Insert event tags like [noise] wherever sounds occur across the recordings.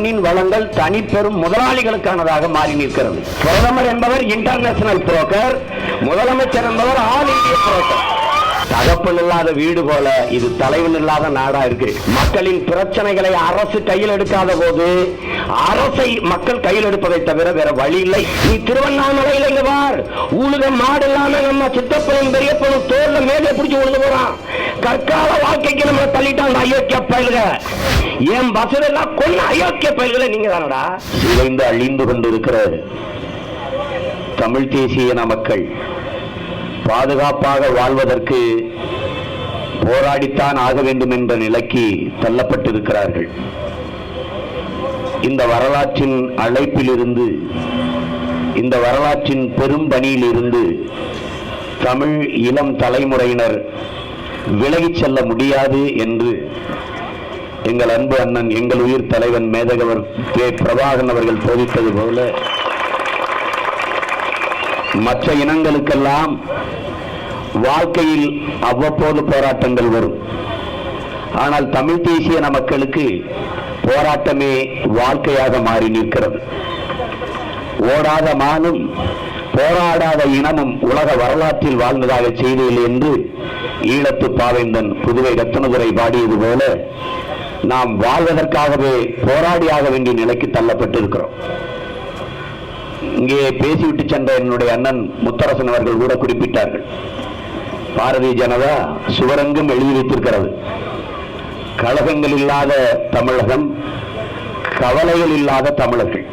மண்ணின் வளங்கள் தனிப்பெரும் முதலாளிகளுக்கானதாக மாறி நிற்கிறது. பிரதமர் என்பவர் இன்டர்நேஷனல் புரோக்கர் முதலமைச்சர் என்பவர் ஆல் இந்திய புரோக்கர் தகப்பன் இல்லாத வீடு போல இது தலைவன் இல்லாத நாடா இருக்கு. மக்களின் பிரச்சனைகளை அரசு கையில் எடுக்காத போது அரசை மக்கள் கையில் எடுப்பதை தவிர வேற வழி இல்லை. நீ திருவண்ணாமலையில இங்க பார். ஊழுக மாடு இல்லாம நம்ம சித்தப்பனும் பெரியப்பனும் தோல்ல மேலே பிடிச்சி உழுது போறான். கற்கால வாழ்க்கைக்கு நம்ம தள்ளிட்டாங்க அயோக்கிய பயல்க என் பஸ்ல எல்லாம் கொன்ன அயோக்கிய பயல்களை நீங்க தானடா சிதைந்து அழிந்து கொண்டிருக்கிற தமிழ் தேசிய இன மக்கள் பாதுகாப்பாக வாழ்வதற்கு போராடித்தான் ஆக வேண்டும் என்ற நிலைக்கு தள்ளப்பட்டிருக்கிறார்கள். இந்த வரலாற்றின் அழைப்பிலிருந்து இந்த வரலாற்றின் பெரும் பணியிலிருந்து தமிழ் இளம் தலைமுறையினர் விலகிச் செல்ல முடியாது என்று எங்கள் அன்பு அண்ணன் எங்கள் உயிர் தலைவன் மேதகவர் கே. பிரபாகரன் அவர்கள் போதித்தது போல மற்ற இனங்களுக்கெல்லாம் வாழ்க்கையில் அவ்வப்போது போராட்டங்கள் வரும். ஆனால் தமிழ் தேசிய மக்களுக்கு போராட்டமே வாழ்க்கையாக மாறி நிற்கிறது. ஓடாத மானும் போராடாத இனமும் உலக வரலாற்றில் வாழ்ந்ததாக செய்தியில் என்று ஈழத்து பாவேந்தன் புதுவை ரத்னதுரை பாடியது போல நாம் வாழ்வதற்காகவே போராடியாக வேண்டிய நிலைக்கு தள்ளப்பட்டிருக்கிறோம். இங்கே பேசிவிட்டு சென்ற என்னுடைய அண்ணன் முத்தரசன் அவர்கள் கூட குறிப்பிட்டார்கள். பாரதிய ஜனதா சுவரங்கும் எழுதி வைத்திருக்கிறது. கழகங்கள் இல்லாத தமிழகம் கவலைகள் இல்லாத தமிழர்கள்.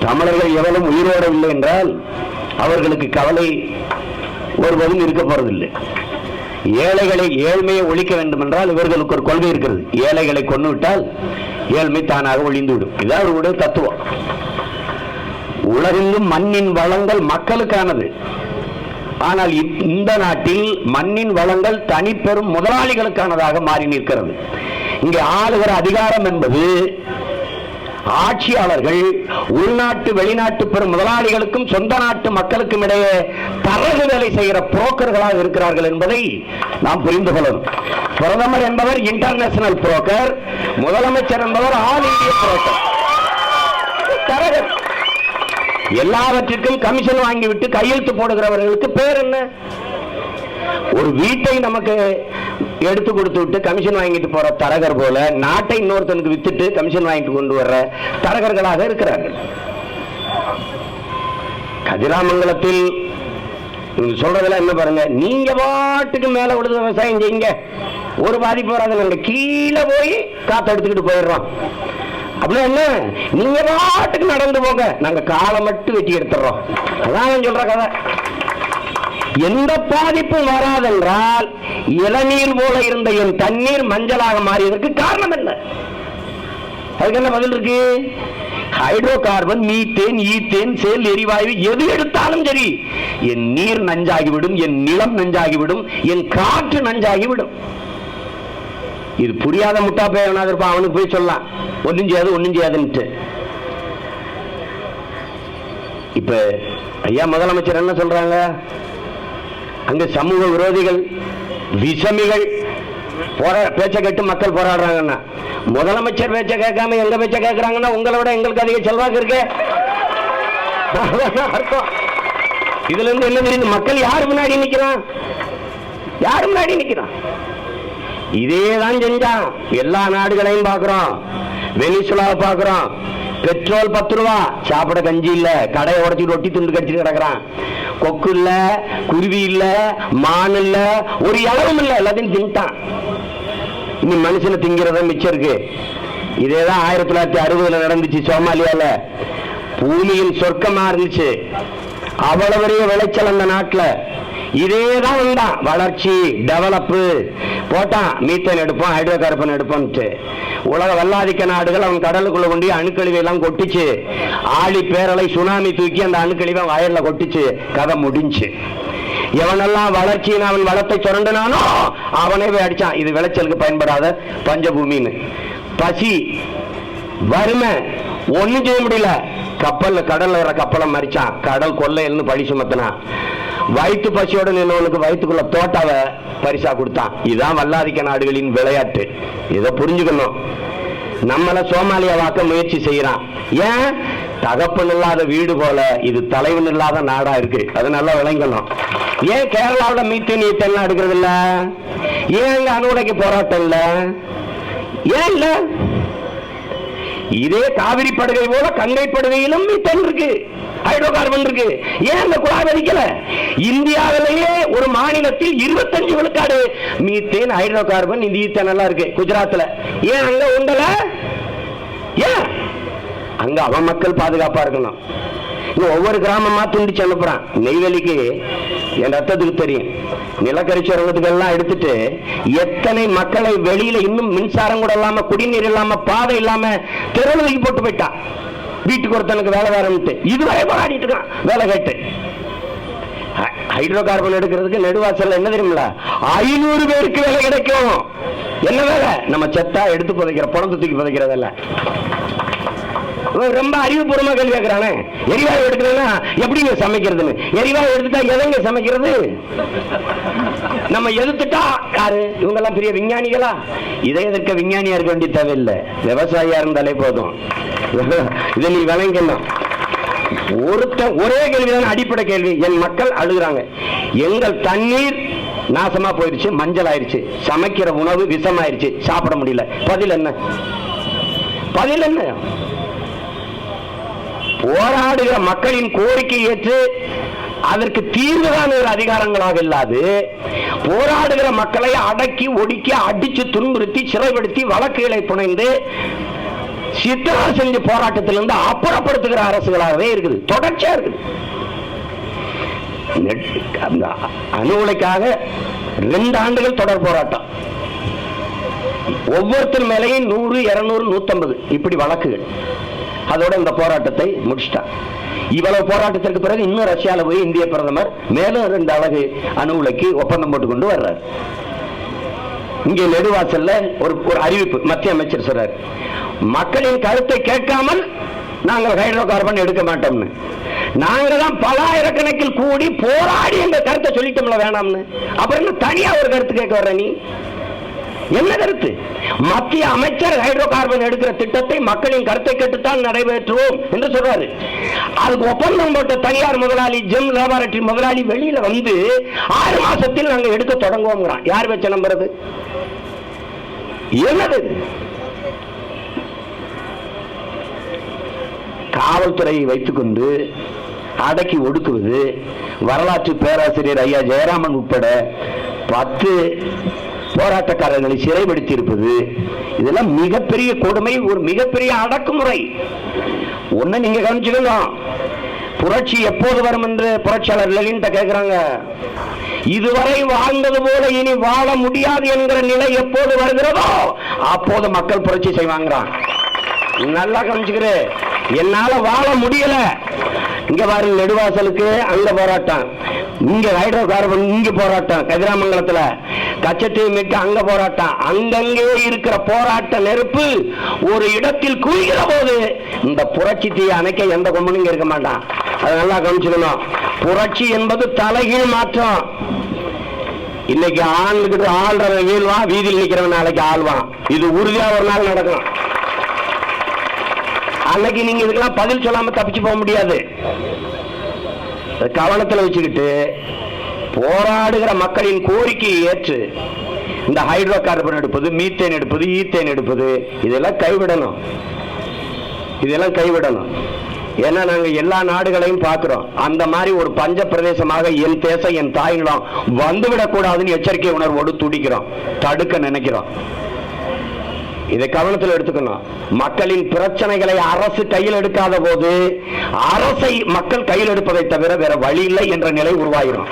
தமிழர்கள் எவரும் உயிரோடவில்லை என்றால் அவர்களுக்கு கவலை ஒருவரும் இருக்க போறதில்லை. ஏழைகளை ஏழ்மையை ஒழிக்க வேண்டும் என்றால் இவர்களுக்கு ஒரு கொள்கை இருக்கிறது. ஏழைகளை கொண்டு விட்டால் ஏழ்மை தானாக ஒழிந்துவிடும். இதான் அவர்களுடைய தத்துவம். உலகிலும் மண்ணின் வளங்கள் மக்களுக்கானது. ஆனால் இப்- இந்த நாட்டில் மண்ணின் வளங்கள் தனிப்பெரும் முதலாளிகளுக்கானதாக மாறி நிற்கிறது. இங்கே ஆளுகிற அதிகாரம் என்பது ஆட்சியாளர்கள் உள்நாட்டு வெளிநாட்டு பெரும் முதலாளிகளுக்கும் சொந்த நாட்டு மக்களுக்கும் இடையே தரகு வேலை செய்கிற புரோக்கர்களாக இருக்கிறார்கள் என்பதை நாம் புரிந்து கொள்ளணும். பிரதமர் என்பவர் இன்டர்நேஷனல் புரோக்கர் முதலமைச்சர் என்பவர் ஆல் இந்திய புரோக்கர் தரகர். எல்லாவற்றிற்கும் கமிஷன் வாங்கிவிட்டு கையெழுத்து போடுகிறவர்களுக்கு பேர் என்ன? ஒரு வீட்டை நமக்கு எடுத்து கொடுத்து விட்டு கமிஷன் வாங்கிட்டு போற தரகர் போல நாட்டை இன்னொருத்தனுக்கு வித்துட்டு கமிஷன் வாங்கிட்டு கொண்டு வர்ற தரகர்களாக இருக்கிறார்கள் கதிராமங்கலத்தில் இவங்க சொல்றதெல்லாம் என்ன பாருங்க? நீங்க பாட்டுக்கு மேல விழுது விவசாயம் செய்யுங்க. ஒரு பாதிப்பு வராது நாங்க கீழே போய் காத்து எடுத்துக்கிட்டு போயிடுறோம். அப்படின்னா என்ன? நீங்க பாட்டுக்கு நடந்து போங்க. நாங்க காலை மட்டும் வெட்டி எடுத்துடுறோம். அதான் சொல்ற கதை. எந்த பாதிப்பும் வராதென்றால் இளநீர் போல இருந்த என் தண்ணீர் மஞ்சளாக மாறியதற்கு காரணம் என்ன? அதுக்கு என்ன பதில் இருக்கு? ஹைட்ரோ கார்பன் மீத்தேன் ஈத்தேன் செயல் எரிவாயு எது எடுத்தாலும் சரி என் நீர் நஞ்சாகிவிடும் என் நிலம் நஞ்சாகிவிடும் என் காற்று நஞ்சாகிவிடும். இது புரியாத முட்டா பேவனாக இருப்பான் அவனுக்கு போய் சொல்லலாம். ஒன்றும் செய்யாது ஒன்றும் செய்யாதுன்ட்டு. இப்ப ஐயா முதலமைச்சர் என்ன சொல்றாங்க? அங்க சமூக விரோதிகள் விஷமிகள் போரா பேச்ச கேட்டு மக்கள் போராடுறாங்கன்னா முதலமைச்சர் பேச்ச கேட்காம எங்க பேச்ச கேட்கறாங்கன்னா உங்களை விட எங்களுக்கு அதிக செல்வாக்கு இருக்கு. அர்த்தம். இதுல இருந்து என்ன தெரியுது? மக்கள் யாரு முன்னாடி நிக்கிறான்? யாரு முன்னாடி நிக்கிறான்? இதே தான் செஞ்சான். எல்லா நாடுகளையும் பார்க்கிறோம். வெனிசுலாவை பார்க்கிறோம். பெட்ரோல் பத்து ரூபா. சாப்பிட கஞ்சி இல்ல. கடையை உடச்சிட்டு ஒட்டி துண்டு கடிச்சிட்டு கிடக்குறான். கொக்கு இல்ல குருவி இல்ல மான் இல்ல ஒரு இளவும் இல்ல. எல்லாத்தையும் தின்ட்டான். இனி மனுஷனை திங்கிறத மிச்சம் இருக்கு. இதேதான் ஆயிரத்தி தொள்ளாயிரத்தி அறுபதுல நடந்துச்சு சோமாலியால. பூமியின் சொர்க்கமா இருந்துச்சு. அவ்வளவு பெரிய விளைச்சல் அந்த நாட்டுல. இதே தான் வந்தான் வளர்ச்சி டெவலப்பு போட்டான் மீத்தன் எடுப்போம் ஹைட்ரோ கார்பன் எடுப்போம்ட்டு. உலக வல்லாதிக்க நாடுகள் அவன் கடலுக்குள்ள கொண்டு அணுக்கழிவை எல்லாம் கொட்டிச்சு. ஆழி பேரலை சுனாமி தூக்கி அந்த அணுக்கழிவை வயல்ல கொட்டிச்சு. கதை முடிஞ்சு. எவனெல்லாம் வளர்ச்சியின் அவன் வளத்தை சுரண்டனானோ அவனே போய் அடிச்சான். இது விளைச்சலுக்கு பயன்படாத பஞ்சபூமின்னு. பசி வறுமை ஒண்ணும் செய்ய முடியல. கப்பல்ல கடல்ல வர கப்பலை மறிச்சான். கடல் கொள்ளையல்னு பழி சுமத்தினான். வயிற்று பசியோட நின்னவனுக்கு வயிற்றுக்குள்ள தோட்டாவை பரிசா கொடுத்தான் இதுதான் வல்லாதிக்க நாடுகளின் விளையாட்டு. இதை புரிஞ்சுக்கணும். நம்மளை சோமாலியா வாக்க முயற்சி செய்யறான். ஏன்? தகப்பன் இல்லாத வீடு போல இது தலைவன் இல்லாத நாடா இருக்கு. அது நல்லா விளங்கணும். ஏன் கேரளாவோட மீத்து மீத்தேன் ஈத்தேன் எடுக்கிறது இல்ல? ஏன் அங்க அணுகுடைக்கு போராட்டம் இல்ல? ஏன் இல்ல? இதே காவிரி படுகை போல கங்கை படுகையிலும் மீத்தன் இருக்கு. ஹைட்ரோ கார்பன் இருக்கு. ஏன் அந்த குழாய் வலிக்கல இந்தியாவிலேயே ஒரு மாநிலத்தில் இருபத்தஞ்சு விழுக்காடு மீத்தேன் ஹைட்ரோ கார்பன் இந்த ஈத்தன் எல்லாம் இருக்கு குஜராத்ல. ஏன் அங்க உண்டல? ஏன்? அங்க அவன் மக்கள் பாதுகாப்பா இருக்கணும். இங்க ஒவ்வொரு கிராமமா துண்டிச்சு அனுப்புறான். நெய்வேலிக்கு என் ரத்தத்துக்கு தெரியும். நிலக்கரி சுரங்கத்துக்கெல்லாம் எடுத்துட்டு எத்தனை மக்களை வெளியில இன்னும் மின்சாரம் கூட இல்லாம குடிநீர் இல்லாம பாதை இல்லாம தெருவுக்கு போட்டு போயிட்டான். வீட்டுக்கு ஒருத்தனுக்கு வேலை வேறன்ட்டு இதுவரை போராடிட்டு இருக்கான். வேலை கேட்டு. ஹைட்ரோ கார்பன் எடுக்கிறதுக்கு நெடுவாசல் என்ன தெரியுமில ஐநூறு பேருக்கு வேலை கிடைக்கும். என்ன வேலை? நம்ம செத்தா எடுத்து புதைக்கிற பணத்தை தூக்கி புதைக்கிறதல்ல. ரொம்ப அறிவுபூர்வமா கேள்வி கேட்கிறானே எரிவாயு எடுக்கணும்னா எப்படிங்க சமைக்கிறதுன்னு? எரிவாயு எடுத்துட்டா எதைங்க சமைக்கிறது? நம்ம எதிர்த்துட்டா யாரு? இவங்க எல்லாம் பெரிய விஞ்ஞானிகளா? இதை எதிர்க்க விஞ்ஞானியா இருக்க வேண்டிய தேவையில்லை. விவசாயியா இருந்தாலே போதும். இதை நீ விளங்கணும். ஒருத்தன் ஒரே கேள்விதான் அடிப்படை கேள்வி. என் மக்கள் அழுகுறாங்க. எங்கள் தண்ணீர் நாசமா போயிருச்சு மஞ்சள் ஆயிருச்சு. சமைக்கிற உணவு விஷமாயிருச்சு. சாப்பிட முடியல. பதில் என்ன? பதில் என்ன? போராடுகிற மக்களின் கோரிக்கை ஏற்று அதற்கு தீர்வுகான ஒரு அதிகாரங்களாக இல்லாது போராடுகிற மக்களை அடக்கி ஒடுக்கி அடிச்சு துன்புறுத்தி சிறைப்படுத்தி வழக்குகளை புனைந்து சித்திரா செஞ்ச போராட்டத்திலிருந்து அப்புறப்படுத்துகிற அரசுகளாகவே இருக்குது. தொடர்ச்சியா இருக்குது. நெட்- அந்த அணு உலைக்காக ரெண்டு ஆண்டுகள் தொடர் போராட்டம். ஒவ்வொருத்தர் மேலேயும் நூறு இருநூறு நூத்தம்பது இப்படி வழக்குகள். அதோட இந்த போராட்டத்தை முடிச்சிட்டான். இவ்வளவு போராட்டத்திற்கு பிறகு இன்னும் ரஷ்யால போய் இந்திய பிரதமர் மேலும் ரெண்டு அழகு அணு உலைக்கு ஒப்பந்தம் போட்டு கொண்டு வர்றார். இங்கே நெடுவாசல்ல ஒரு ஒரு அறிவிப்பு மத்திய அமைச்சர் சொல்றார். மக்களின் கருத்தை கேட்காமல் நாங்கள் ஹைட்ரோ கார்பன் எடுக்க மாட்டோம்னு. நாங்க தான் பலாயிரக்கணக்கில் கூடி போராடி எங்க கருத்தை சொல்லிட்டோம்ல வேணாம்னு. அப்புறம் என்ன தனியா ஒரு கருத்து கேட்க வர்ற நீ? என்ன கருத்து? மத்திய அமைச்சர் ஹைட்ரோ கார்பன் எடுக்கிற திட்டத்தை மக்களின் கருத்தை கேட்டுத்தான் நிறைவேற்றுவோம் என்று சொல்றாரு. அதுக்கு ஒப்பந்தம் போட்ட தனியார் முதலாளி ஜெம் லேபாரட்டரி முதலாளி வெளியில வந்து ஆறு மாசத்தில் நாங்க எடுக்க தொடங்குவோம் யார் வச்ச நம்புறது என்னது? காவல்துறையை வைத்துக்கொண்டு அடக்கி ஒடுக்குவது வரலாற்று பேராசிரியர் ஐயா ஜெயராமன் உட்பட பத்து போராட்டக்காரர்களை சிறைப்படுத்தி இருப்பது இதெல்லாம் மிகப்பெரிய கொடுமை ஒரு மிகப்பெரிய அடக்குமுறை. ஒன்று நீங்கள் கவனிச்சுக்கலாம் புரட்சி எப்போது வரும் என்று புரட்சியாளர் லெனின் கேட்கிறாங்க இதுவரை வாழ்ந்தது போல இனி வாழ முடியாது என்கிற நிலை எப்போது வருகிறதோ அப்போது மக்கள் புரட்சி செய்வாங்கிறான். நல்லா கவனிச்சுக்கிறு. என்னால வாழ முடியல. இங்க பாருங்க நெடுவாசலுக்கு அங்க போராட்டம். இங்க ஹைட்ரோ கார்பன் இங்க போராட்டம். கதிராமங்கலத்துல கச்சத்தீவு மீட்க அங்க போராட்டம். அங்கங்கே இருக்கிற போராட்ட நெருப்பு ஒரு இடத்தில் குவிகிற போது இந்த புரட்சி தீயை அணைக்க எந்த கொம்பனும் இருக்க மாட்டான். அதை நல்லா கவனிச்சுக்கணும். புரட்சி என்பது தலைகீழ் மாற்றம். இன்னைக்கு ஆளுகிட்டு ஆள்றவன் வீழ்வான் வீதியில் நிக்கிறவன் நாளைக்கு ஆள்வான். இது உறுதியா ஒரு நாள் நடக்கும். அன்னைக்கு நீங்க இதுக்கெல்லாம் பதில் சொல்லாம தப்பிச்சு போக முடியாது. கவனத்தில் வச்சுக்கிட்டு போராடுகிற மக்களின் கோரிக்கையை ஏற்று இந்த ஹைட்ரோ கார்பன் எடுப்பது மீத்தேன் எடுப்பது ஈத்தேன் எடுப்பது இதெல்லாம் கைவிடணும். இதெல்லாம் கைவிடணும். ஏன்னா நாங்கள் எல்லா நாடுகளையும் பார்க்குறோம். அந்த மாதிரி ஒரு பஞ்ச பிரதேசமாக என் தேசம் என் தாயினம் வந்துவிடக்கூடாதுன்னு எச்சரிக்கை உணர்வோடு துடிக்கிறோம். தடுக்க நினைக்கிறோம். இதை கவனத்தில் எடுத்துக்கணும். மக்களின் பிரச்சனைகளை அரசு கையில் எடுக்காத போது அரசை மக்கள் கையில் எடுப்பதை தவிர வேற வழி இல்லை என்ற நிலை உருவாகிடும்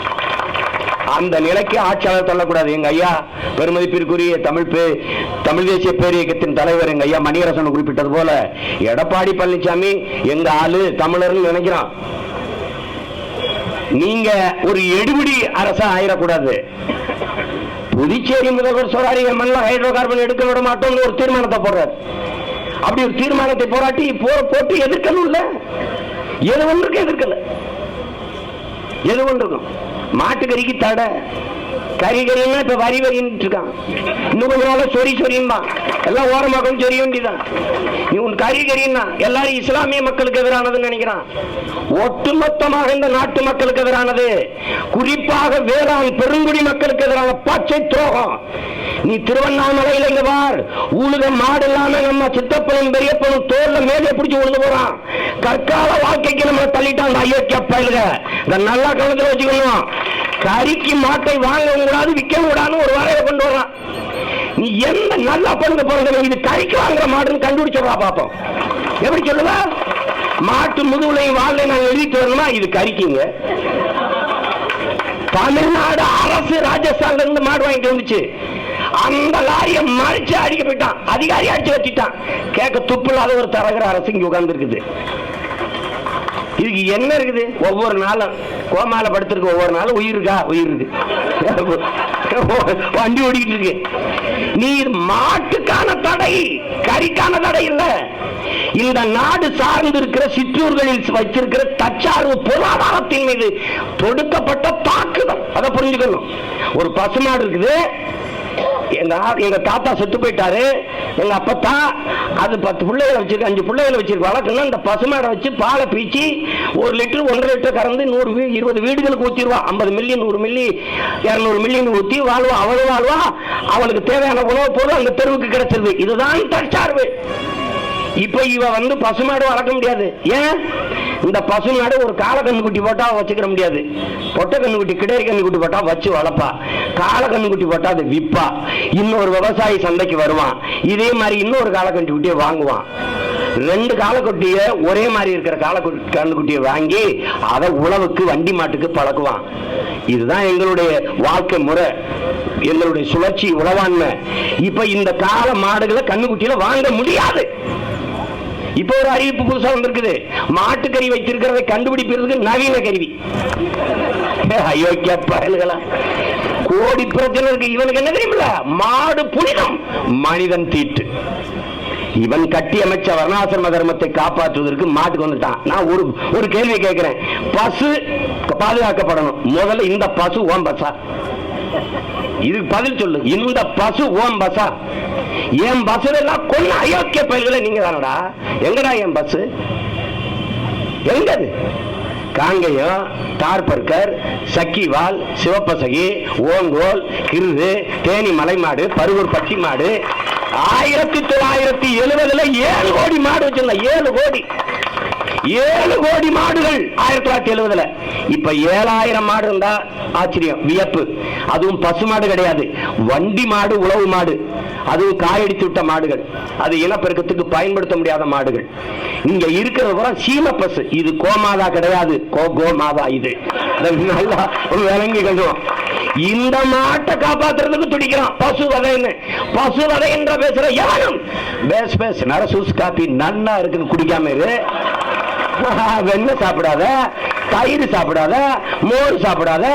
அந்த நிலைக்கு ஆட்சியாளர் தள்ளக்கூடாது. எங்க ஐயா பெருமதிப்பிற்குரிய தமிழ் பே தமிழ் தேசிய பேரியக்கத்தின் தலைவர் எங்க ஐயா மணியரசன் குறிப்பிட்டது போல எடப்பாடி பழனிசாமி எங்க ஆளு தமிழர்னு நினைக்கிறான். நீங்க ஒரு எடுபிடி அரசா ஆயிடக்கூடாது புதுச்சேரி முதல்வர் சொல்றாரு என் மண்ணில் ஹைட்ரோ கார்பன் எடுக்க விட மாட்டோம்னு ஒரு தீர்மானத்தை போடுறாரு. அப்படி ஒரு தீர்மானத்தை போராட்டி போ- போட்டு எதிர்க்கணும்ல எது ஒன்றுக்கு எதிர்க்கல. எது ஒன்றுக்கும். மாட்டுக்கறிக்கு தடை. கறி கறின்னா இப்ப வரி வரின்னு இருக்கான் இன்னும் கொஞ்ச நாள் சொறி சொரியும்பா எல்லாம் ஓரமாக சொரிய வேண்டிதான் நீ உன் கறி கறின்னா எல்லாரும் இஸ்லாமிய மக்களுக்கு எதிரானதுன்னு நினைக்கிறான். ஒட்டுமொத்தமாக இந்த நாட்டு மக்களுக்கு எதிரானது. குறிப்பாக வேளாண் பெருங்குடி மக்களுக்கு எதிரான பச்சை துரோகம். நீ திருவண்ணாமலையில இங்க பார். உழுத மாடு இல்லாம நம்ம சித்தப்பனும் பெரியப்பனும் தோல்ல மேலே பிடிச்சு உழுது போறான். கற்கால வாழ்க்கைக்கு நம்ம தள்ளிட்டான் அந்த அயோக்கிய பயலுக நல்லா கவனத்துல வச்சுக்கணும். கறிக்கு மாட்டை வாங்க கூடாது விற்க கூடாதுன்னு ஒரு வரையை கொண்டு வர்றான். நீ எந்த நல்லா பிறந்த பிறந்த இது கறிக்கு வாங்குற மாடுன்னு கண்டுபிடிச்சிடுறா பாப்போம். எப்படி சொல்லுவா? மாட்டு முதுகுலையும் வாழை நாங்க எழுதிட்டு வரணுமா? இது கறிக்குங்க. தமிழ்நாடு அரசு ராஜஸ்தான்ல இருந்து மாடு வாங்கிட்டு வந்துச்சு. அந்த லாரியை மறைச்சு அடிக்க போயிட்டான். அதிகாரி அடிச்சு வச்சுட்டான் கேட்க துப்பு இல்லாத ஒரு தரகர அரசு இங்க உட்கார்ந்து இருக்குது இதுக்கு என்ன இருக்குது? ஒவ்வொரு நாளும் கோமால படுத்திருக்கு ஒவ்வொரு நாளும் உயிர் இருக்கா? உயிர் இருக்கு. வண்டி ஓடிக்கிட்டு இருக்கு. நீ மாட்டுக்கான தடை கறிக்கான தடை இல்ல. இந்த நாடு சார்ந்து இருக்கிற சிற்றூர்களில் வச்சிருக்கிற தற்சார்பு பொருளாதாரத்தின் மீது தொடுக்கப்பட்ட தாக்குதல். அதை புரிஞ்சுக்கணும். ஒரு பசுமாடு இருக்குது. எங்க எங்க தாத்தா செத்து போயிட்டாரு. எங்க அப்பத்தா அது பத்து பிள்ளைகளை வச்சிருக்கு அஞ்சு பிள்ளைகளை வச்சிருக்கு வளர்க்கணும் இந்த பசுமாடை வச்சு பாலை பீச்சி ஒரு லிட்டர் ஒன்றரை லிட்டர் கறந்து நூறு வீ இருபது வீடுகளுக்கு ஊத்திடுவா ஐம்பது மில்லியன் நூறு மில்லி இரநூறு மில்லியன் ஊத்தி வாழ்வா அவளும் வாழ்வா. அவளுக்கு தேவையான உணவு பொருள் அந்த தெருவுக்கு கிடைச்சிருது. இதுதான் தற்சார்பு. இப்ப இவ வந்து பசுமாடு வளர்க்க முடியாது. ஏன்? இந்த பசு நாடு ஒரு கால கண்ணுக்குட்டி போட்டா வச்சுக்கிற முடியாது. பொட்டை கண்ணுக்குட்டி கிடையாது கண்ணுக்குட்டி போட்டா வச்சு வளர்ப்பா. கால கண்ணுக்குட்டி போட்டா அதை விற்பா இன்னொரு விவசாயி சந்தைக்கு வருவான். இதே மாதிரி இன்னொரு கால கண்ணுக்குட்டியை வாங்குவான். ரெண்டு காலக்குட்டிய ஒரே மாதிரி இருக்கிற கால கண்ணுக்குட்டியை வாங்கி அதை உழவுக்கு வண்டி மாட்டுக்கு பழக்குவான். இதுதான் எங்களுடைய வாழ்க்கை முறை. எங்களுடைய சுழற்சி உழவான்மை இப்ப இந்த கால மாடுகளை கண்ணுக்குட்டியில வாங்க முடியாது. இப்போ ஒரு அறிவிப்பு புதுசா வந்திருக்குது. மாட்டுக்கறி வைத்திருக்கிறதை கண்டுபிடிப்பதற்கு நவீன கருவி. அயோக்கிய பயல்களா. கோடி பிரச்சனை இருக்கு. இவனுக்கு என்ன தெரியுமில்ல? மாடு புனிதம். மனிதன் தீட்டு. இவன் கட்டி அமைச்ச வர்ணாசிரம தர்மத்தை காப்பாற்றுவதற்கு மாட்டுக்கு வந்துட்டான். நான் ஒரு ஒரு கேள்வி கேட்கிறேன். பசு பாதுகாக்கப்படணும். முதல்ல இந்த பசு ஓம் பசா. இதுக்கு பதில் சொல்லு. இந்த பசு ஓம் பசா. என் பஸ் எல்லாம் கொன்ன அயோக்கிய பயிர்களை நீங்க தானடா? எங்கடா என் பஸ் எங்க அது காங்கேயம் தார்பர்கர் சக்கிவால் சிவப்பசகி ஓங்கோல் கிருது தேனி மலைமாடு பருவூர் பச்சி மாடு ஆயிரத்தி தொள்ளாயிரத்தி எழுபதுல ஏழு கோடி மாடு வச்சிருந்தேன் ஏழு கோடி. ஏழு கோடி மாடுகள் ஆயிரத்தி தொள்ளாயிரத்தி எழுபதுல இப்ப ஏழாயிரம் மாடு இருந்தா ஆச்சரியம் வியப்பு. அதுவும் பசு மாடு கிடையாது. வண்டி மாடு உழவு மாடு. அதுவும் காயடித்து விட்ட மாடுகள். அது இனப்பெருக்கத்துக்கு பயன்படுத்த முடியாத மாடுகள். இங்க இருக்கிறது பூரா சீம பசு இது கோமாதா கிடையாது. கோ கோமாதா இது. நல்லா விளங்கி கண்டுவோம் இந்த மாட்டை காப்பாத்துறதுக்கு துடிக்கிறான். பசு வதைன்னு பசு வதை என்ற பேசுற எவனும்? பேஸ் பேஸ் நரசூஸ் காப்பி. நன்னா இருக்குன்னு குடிக்காம இரு. [laughs] வெண்ணெய் சாப்பிடாத தயிர் சாப்பிடாத மோர் சாப்பிடாத.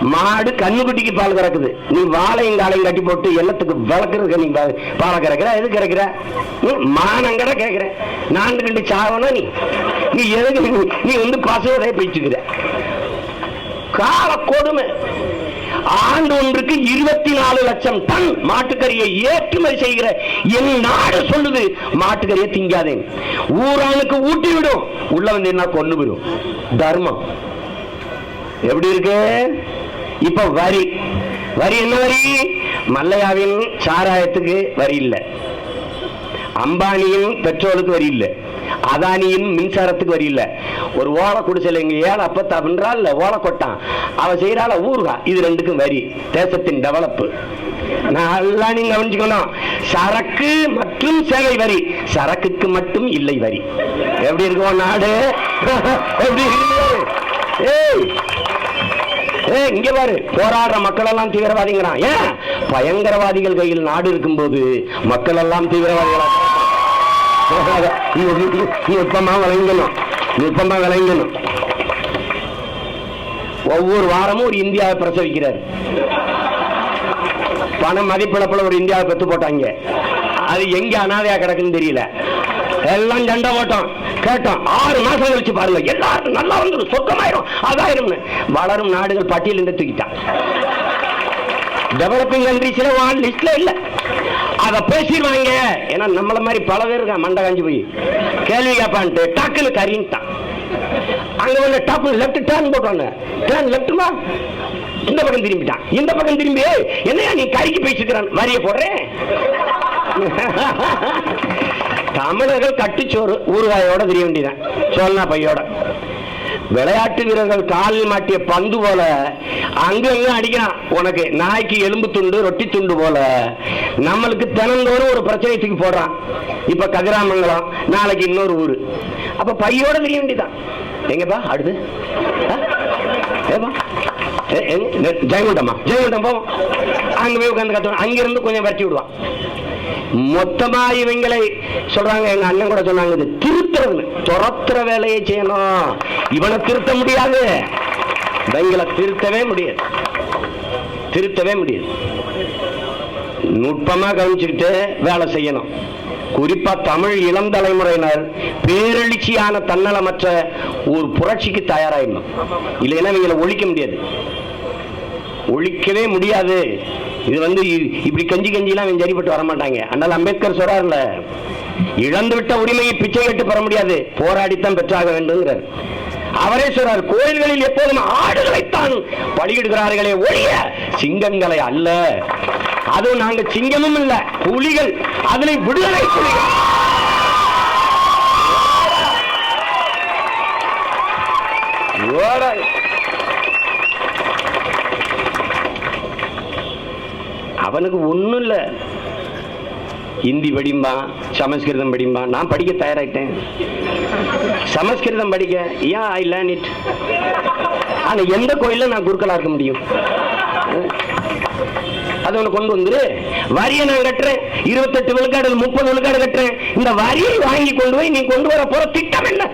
மாடு கண்ணுக்குட்டிக்கு பால் கறக்குது. நீ வாழையும் காலையும் கட்டி போட்டு எல்லாத்துக்கு வளர்க்கறதுக்கு நீ பா- பாலை கறக்கிற எது கறக்கிற? மானங்கட கேட்கிற நான்கு கண்டு சாவணும் நீ. நீ எதுக்கு நீ- வந்து பசுவதைய பிடிச்சுக்கிற கால கொடுமை. ஆண்டு ஒன்றுக்கு இருபத்தி நாலு லட்சம் டன் மாட்டுக்கறியை ஏற்றுமதி செய்கிற என் நாடு சொல்லுது. மாட்டுக்கறியை திங்காதே. ஊரானுக்கு ஊட்டி விடும். உள்ள வந்து என்ன கொண்டு விடும் தர்மம். எப்படி இருக்கு? இப்ப வரி. வரி என்ன வரி? மல்லையாவின் சாராயத்துக்கு வரி இல்லை. அம்பானியின் பெட்ரோலுக்கு வரி இல்லை. அதானியும் மின்சாரத்துக்கு வரி இல்லை. ஒரு ஓலை குடிசையில் எங்க ஏழை அப்பத்தா அப்படின்றால் இல்ல ஓலை கொட்டான். அவ செய்யறாள் ஊருகா இது ரெண்டுக்கும் வரி. தேசத்தின் டெவலப் நல்லா நீங்க கவனிச்சுக்கணும். சரக்கு மற்றும் சேவை வரி. சரக்குக்கு மட்டும் இல்லை வரி. எப்படி இருக்கும் நாடு? எப்படி இருக்கு? ஏய்! இங்க பாரு. போராடுற மக்கள் எல்லாம் தீவிரவாதிங்கிறான் ஏன்? பயங்கரவாதிகள் கையில் நாடு இருக்கும்போது மக்கள் எல்லாம் தீவிரவாதிகளா நுட்பமா விளங்கணும்? நுட்பமா விளங்கணும்? ஒவ்வொரு வாரமும் ஒரு இந்தியாவை பிரசவிக்கிறார். பணம் மதிப்பிழப்புல ஒரு இந்தியாவை பெத்து போட்டாங்க. அது எங்க அனாதையா கிடக்குன்னு தெரியல. எல்லாம் சண்டை போட்டோம். கேட்டோம். ஆறு மாசம் கழிச்சு பாருங்க. எல்லாரும் நல்லா வந்துடும் சொர்க்கமாயிரும். அதாயிரும் வளரும் நாடுகள் பட்டியலிருந்து தூக்கிட்டான் டெவலப்பிங் கண்ட்ரிஸ்ல வான் லிஸ்ட்ல இல்ல. அத பேசிடுவாங்க. ஏன்னா நம்மள மாதிரி பல பேர் இருக்கான் மண்டை காஞ்சி போய். கேள்வி கேட்பான்ட்டு டக்குன்னு கறின்ட்டான் அங்க வந்து டாப் லெஃப்ட் டேர்ன் போட்டாங்க டேர்ன் லெஃப்ட்மா இந்த பக்கம் திரும்பிட்டான். இந்த பக்கம் திரும்பி என்னையா நீ கறிக்கு பேசிக்கிறான் வரிய போடுறேன். தமிழர்கள் கட்டுச்சோறு ஊறுகாயோட தெரிய வேண்டியதான் சொன்னா பையோட. விளையாட்டு வீரர்கள் காலில் மாட்டிய பந்து போல அங்கங்க அடிக்கிறான். உனக்கு நாய்க்கு எலும்பு துண்டு ரொட்டி துண்டு போல. நம்மளுக்கு தினந்தோறும் ஒரு பிரச்சனை தூக்கி போடுறான். இப்ப கதிராமங்கலம் நாளைக்கு இன்னொரு ஊர். அப்ப பையோட தெரிய வேண்டியதான் எங்கப்பா அடுத்து? ஆ? ஏப்பா? எ- ஜெயங்கொண்டம் போவோம். அங்க போய் உட்காந்து கத்துவோம். அங்கிருந்து கொஞ்சம் வரட்டி விடுவான். மொத்தமா இவங்களை சொல்றாங்க எங்க அண்ணன் கூட சொன்னாங்க இது திருத்துறது துரத்துற வேலையை செய்யணும். இவனை திருத்த முடியாது. இவங்களை திருத்தவே முடியாது. திருத்தவே முடியாது. நுட்பமா கவனிச்சுக்கிட்டு வேலை செய்யணும். குறிப்பா தமிழ் இளம் தலைமுறையினர் பேரெழுச்சியான தன்னலமற்ற ஒரு புரட்சிக்கு தயாராயிடணும். இல்லைன்னா இவங்களை ஒழிக்க முடியாது. ஒழிக்கவே முடியாது. இது வந்து இப்படி கஞ்சி கஞ்சிலாம் அவன் சரிப்பட்டு வரமாட்டாங்க. மாட்டாங்க அம்பேத்கர் சொல்றாருல இழந்து விட்ட உரிமையை பிச்சை கட்டு பெற முடியாது. போராடித்தான் பெற்றாக வேண்டும்ங்கிறார் அவரே சொல்றார் கோயில்களில் எப்போதும் ஆடுகளைத்தான் பலியிடுகிறார்களே ஒழிய சிங்கங்களை அல்ல. அதுவும் நாங்க சிங்கமும் இல்ல புலிகள். அதனை விடுதலை புலிகள். அவனுக்கு ஒண்ணும் இல்ல. ஹிந்தி படிம்பான் சமஸ்கிருதம் படிம்பான் நான் படிக்க தயாராயிட்டேன். சமஸ்கிருதம் படிக்க ஏன் ஐ லேர்ன் இட் ஆனா எந்த கோயில்ல நான் குருக்களா இருக்க முடியும்? அதை உனக்கு கொண்டு வந்துரு. வரியை நான் கட்டுறேன். இருபத்தெட்டு விழுக்காடு முப்பது விழுக்காடு கட்டுறேன். இந்த வரியை வாங்கி கொண்டு போய் நீ கொண்டு வர போற திட்டம் என்ன?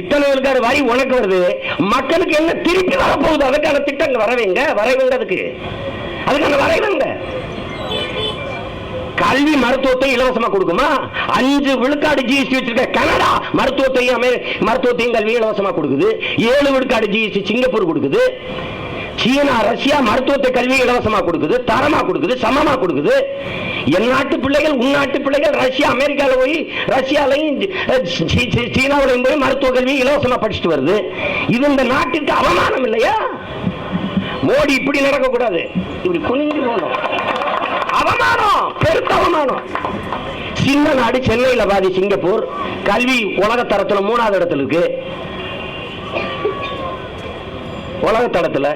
இத்தனை விழுக்காடு வரி உனக்கு வருது. மக்களுக்கு என்ன திருப்பி வரப்போகுது? அதுக்கான திட்டங்கள் வரவேங்க வரைவுங்க அதுக்கு. அதுக்கான வரைவுங்க. கல்வி மருத்துவத்தை இலவசமா கொடுக்குமா? அஞ்சு விழுக்காடு ஜிஎஸ்டி வச்சிருக்க கனடா மருத்துவத்தையும் மருத்துவத்தையும் கல்வி இலவசமா கொடுக்குது. ஏழு விழுக்காடு ஜிஎஸ்டி சிங்கப்பூர் கொடுக்குது. சீனா ரஷ்யா மருத்துவத்தை கல்வி இலவசமா கொடுக்குது. தரமா கொடுக்குது சமமா கொடுக்குது. என் நாட்டு பிள்ளைகள் உள்நாட்டு பிள்ளைகள் ரஷ்யா அமெரிக்கால போய் ரஷ்யாலையும் சீனாவிலையும் போய் மருத்துவ கல்வி இலவசமா படிச்சுட்டு வருது. இது இந்த நாட்டிற்கு அவமானம் இல்லையா? மோடி இப்படி நடக்க கூடாது இப்படி குனிஞ்சு போகணும். அவமானம் பெருத்த அவமானம் சின்ன நாடு சென்னையில் பாதி சிங்கப்பூர். கல்வி உலக தரத்துல மூணாவது இடத்துல இருக்கு. உலக தரத்துல.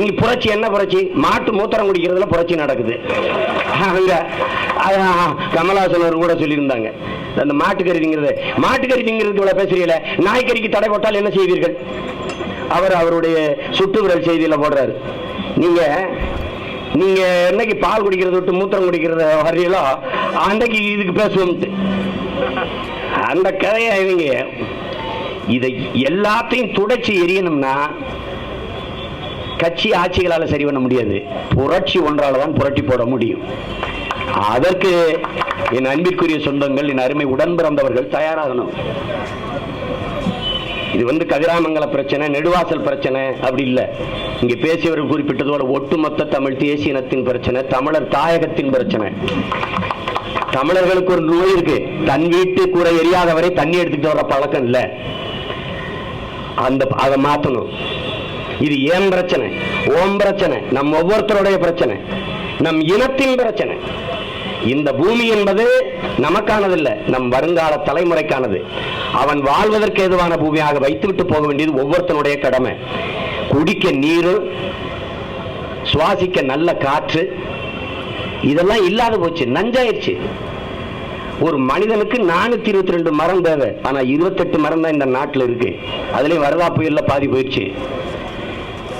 நீ புரட்சி என்ன புரட்சி? மாட்டு மூத்திரம் குடிக்கிறதுல புரட்சி நடக்குது. அங்க கமலாசனர் கூட சொல்லியிருந்தாங்க. அந்த மாட்டுக்கறி திங்கிறது மாட்டுக்கறி திங்கிறதுக்கு இவ்வளவு பேசுறீங்களே நாய்க்கறிக்கு தடை போட்டால் என்ன செய்வீர்கள்? அவர் அவருடைய சுட்டு விரல் செய்தியில போடுறாரு. நீங்கள் நீங்க என்னைக்கு பால் குடிக்கிறத விட்டு மூத்திரம் குடிக்கிறத வரையிலோ அன்னைக்கு இதுக்கு பேசுவோம். அந்த கதையை இவங்க இதை எல்லாத்தையும் துடைச்சி எரியணும்னா கட்சி ஆட்சிகளால் சரி பண்ண முடியாது. புரட்சி ஒன்றால் தான் புரட்டி போட முடியும். அதற்கு என் அன்பிற்குரிய சொந்தங்கள் என் அருமை உடன் பிறந்தவர்கள் தயாராகணும். இது வந்து கதிராமங்கல பிரச்சனை நெடுவாசல் பிரச்சனை அப்படி இல்லை. இங்க பேசியவர்கள் குறிப்பிட்டது போல ஒட்டுமொத்த தமிழ் தேசிய இனத்தின் பிரச்சனை தமிழர் தாயகத்தின் பிரச்சனை. தமிழர்களுக்கு ஒரு நோய் இருக்கு. தன் வீட்டு கூரை எரியாதவரை தண்ணி எடுத்துட்டு வர பழக்கம் இல்ல. அந்த அதை மாத்தணும். இது ஏன் பிரச்சனை? ஓம் பிரச்சனை. நம் ஒவ்வொருத்தருடைய பிரச்சனை. நம் இனத்தின் பிரச்சனை. இந்த பூமி என்பது நமக்கானதல்ல நம் வருங்கால தலைமுறைக்கானது. அவன் வாழ்வதற்கு ஏதுவான பூமியாக வைத்துவிட்டு போக வேண்டியது ஒவ்வொருத்தனுடைய கடமை. குடிக்க நீர் சுவாசிக்க நல்ல காற்று இதெல்லாம் இல்லாத போச்சு நஞ்சாயிருச்சு. ஒரு மனிதனுக்கு நானூத்தி இருபத்தி ரெண்டு மரம் தேவை ஆனா இருபத்தெட்டு மரம் தான் இந்த நாட்டுல இருக்கு. அதுலயும் வரதா புயல்ல பாதி போயிடுச்சு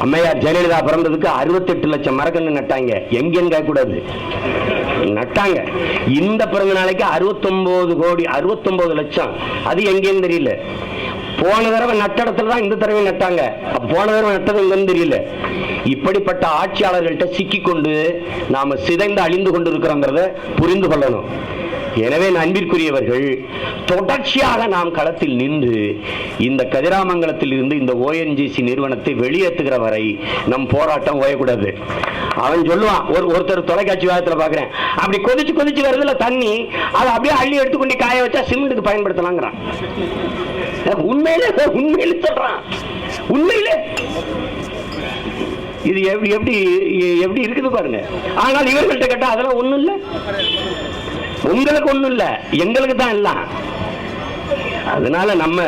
அம்மையார் ஜெயலலிதா பிறந்ததுக்கு அறுபத்தெட்டு லட்சம் மரக்கன்று நட்டாங்க. எங்கேன்னு கூடாது நட்டாங்க. இந்த பிறந்த நாளைக்கு அறுபத்தொன்பது கோடி அறுபத்தொன்பது லட்சம். அது எங்கேன்னு தெரியல. போன தடவை நட்ட இடத்துல தான் இந்த தடவை நட்டாங்க. போன தடவை நட்டது எங்கன்னு தெரியல. இப்படிப்பட்ட ஆட்சியாளர்கள்ட்ட சிக்கிக்கொண்டு நாம சிதைந்து அழிந்து கொண்டு இருக்கிறோங்கிறத புரிந்து கொள்ளணும். எனவே அன்பிற்குரியவர்கள் தொடர்ச்சியாக நாம் களத்தில் நின்று இந்த கதிராமங்கலத்தில் இருந்து இந்த ஓஎன்ஜிசி நிறுவனத்தை வெளியேற்றுகிற வரை நம் போராட்டம் ஓயக்கூடாது. அவன் சொல்லுவான் ஒரு ஒருத்தர் தொலைக்காட்சி வாதத்தில் பார்க்குறேன் அப்படி கொதிச்சு கொதிச்சு வருதுல தண்ணி அதை அப்படியே அள்ளி எடுத்துக்கொண்டு காய வச்சா சிமெண்ட்டுக்கு பயன்படுத்தலாங்கிறான். உண்மையிலே உண்மையிலே சொல்றான். உண்மையிலே. இது எப்படி எப்படி எப்படி இருக்குது பாருங்க. ஆனால் இவர்கள்ட்ட கேட்டால் அதெல்லாம் ஒண்ணும் இல்ல. உங்களுக்கு ஒண்ணும் இல்ல. எங்களுக்கு தான் எல்லாம். அதனால நம்ம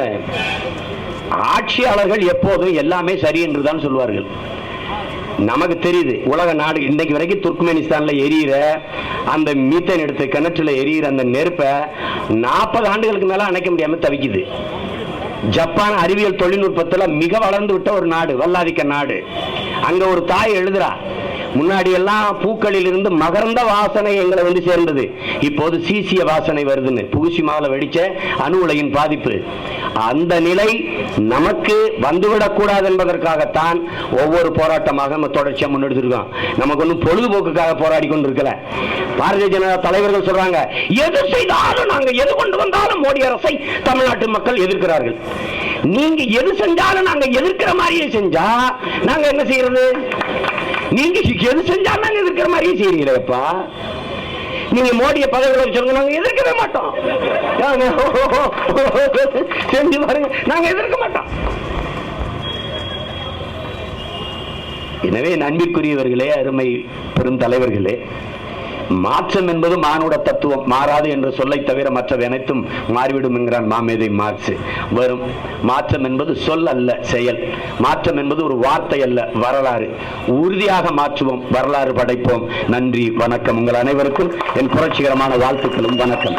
ஆட்சியாளர்கள் எப்போதும் எல்லாமே சரி என்று தான் சொல்வார்கள். நமக்கு தெரியுது உலக நாடு இன்னைக்கு வரைக்கும் துர்க்மெனிஸ்தான்ல எரியிற அந்த மீத்தன் எடுத்து கிணற்றுல எரியிற அந்த நெருப்பை நாற்பது ஆண்டுகளுக்கு மேல அணைக்க முடியாம தவிக்குது. ஜப்பான் அறிவியல் தொழில்நுட்பத்துல மிக வளர்ந்து விட்ட ஒரு நாடு வல்லாதிக்க நாடு. அங்க ஒரு தாய் எழுதுறா முன்னாடி எல்லாம் பூக்களில் இருந்து மகர்ந்த வாசனை எங்களை வந்து சேர்ந்தது. இப்போது சீசிய வாசனை வருதுன்னு. புகுசிமாவில் வெடிச்ச அணு உலையின் பாதிப்பு. அந்த நிலை நமக்கு வந்துவிடக் கூடாது என்பதற்காகத்தான் ஒவ்வொரு போராட்டமாக நம்ம தொடர்ச்சியா முன்னெடுத்திருக்கோம் நமக்கு ஒன்றும் பொழுதுபோக்குக்காக போராடி கொண்டு இருக்கல பாரதிய ஜனதா தலைவர்கள் சொல்றாங்க எது செய்தாலும் நாங்க எது கொண்டு வந்தாலும் மோடி அரசை தமிழ்நாட்டு மக்கள் எதிர்க்கிறார்கள். நீங்க எது செஞ்சாலும் நாங்க எதிர்க்கிற மாதிரியே செஞ்சா நாங்க என்ன செய்யறது? நீங்க எது செஞ்சாலும் இருக்கிற மாதிரியே செய்றீங்களேப்பா? நீங்க மோடியை பதவியில் சொல்லுங்க நாங்க எதிர்க்கவே மாட்டோம். செஞ்சு பாருங்க நாங்க எதிர்க்க மாட்டோம். எனவே நன்பிற்குரியவர்களே அருமை பெரும் தலைவர்களே மாற்றம் என்பது மானுட தத்துவம். மாறாது என்று சொல்லை தவிர மற்ற அனைத்தும் மாறிவிடும் என்கிறான் மாமேதை மார்க்ஸ் வரும் மாற்றம் என்பது சொல் அல்ல செயல். மாற்றம் என்பது ஒரு வார்த்தை அல்ல வரலாறு. உறுதியாக மாற்றுவோம் வரலாறு படைப்போம். நன்றி வணக்கம். உங்கள் அனைவருக்கும் என் புரட்சிகரமான வாழ்த்துக்களும் வணக்கம்.